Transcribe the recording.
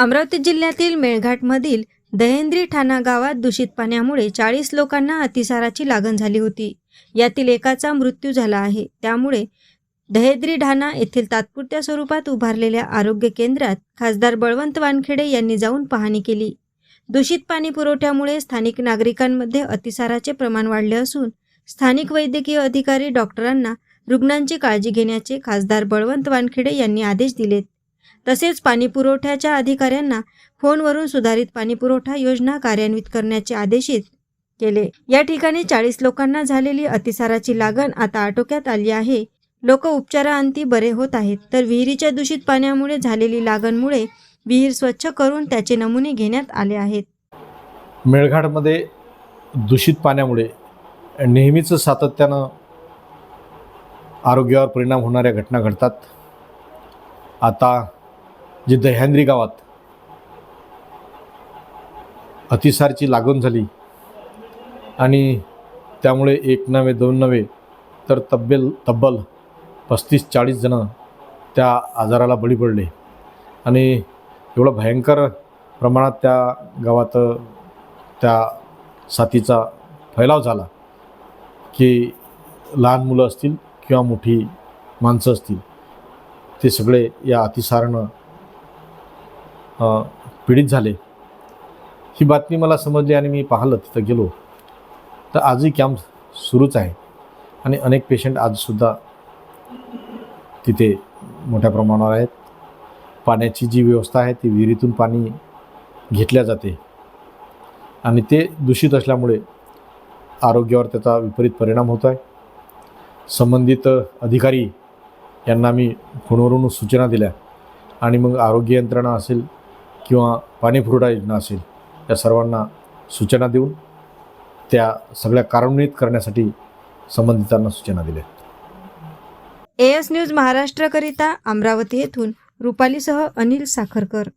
अमरावती जिल्ह्यातील मेळघाटमधील दहेंद्री ठाणा गावात दूषित पाण्यामुळे चाळीस लोकांना अतिसाराची लागण झाली होती. यातील एकाचा मृत्यू झाला आहे. त्यामुळे दहेद्री ढाणा येथील तात्पुरत्या स्वरूपात उभारलेल्या आरोग्य केंद्रात खासदार बळवंत वानखेडे यांनी जाऊन पाहणी केली. दूषित पाणी पुरवठ्यामुळे स्थानिक नागरिकांमध्ये अतिसाराचे प्रमाण वाढले असून स्थानिक वैद्यकीय अधिकारी डॉक्टरांना रुग्णांची काळजी घेण्याचे खासदार बळवंत वानखेडे यांनी आदेश दिलेत. तसेच पाणी पुरवठ्याच्या अधिकाऱ्यांना फोनवरून सुधारित पाणी पुरवठा योजना कार्यान्वित करण्याचे आदेशित केले. या ठिकाणी चाळीस लोकांना झालेली अतिसाराची लागण आता आटोक्यात आली आहे. लोक उपचाराअंती बरे होत आहेत तर विहिरीच्या दूषित पाण्यामुळे झालेली लागणमुळे विहीर स्वच्छ करून त्याचे नमुने घेण्यात आले आहेत. मेळघाटमध्ये दूषित पाण्यामुळे नेहमीच सातत्यानं आरोग्यावर परिणाम होणाऱ्या घटना घडतात. आता जे दह्यांद्री गावात. अतिसारची लागण झाली. आणि त्यामुळे एक नव्हे दोन नव्हे तर तब्बेल तब्बल पस्तीस चाळीस जणं त्या आजाराला बळी पडले. आणि एवढं भयंकर प्रमाणात त्या गावात त्या साथीचा फैलाव झाला की लहान मुलं असतील किंवा मोठी माणसं असतील ते सगळे या अतिसारनं पीडित झाले. ही बातमी मला समजली आणि मी पाहिलं तिथं गेलो. तर आजही कॅम्प सुरूच आहे. आणि अनेक पेशंट आजसुद्धा तिथे मोठ्या प्रमाणावर आहेत. पाण्याची जी व्यवस्था आहे ती विहिरीतून पाणी घेतल्या जाते. आणि ते दूषित असल्यामुळे आरोग्यावर त्याचा विपरीत परिणाम होत आहे. संबंधित अधिकारी यांना मी फोनवरून सूचना दिल्या. आणि मग आरोग्य यंत्रणा असेल किंवा पाणी पुरवठा योजना असेल या सर्वांना सूचना देऊन त्या सगळ्या कार्यान्वित करण्यासाठी संबंधितांना सूचना दिल्या. एस न्यूज महाराष्ट्रकरिता अमरावती येथून रुपालीसह अनिल साखरकर.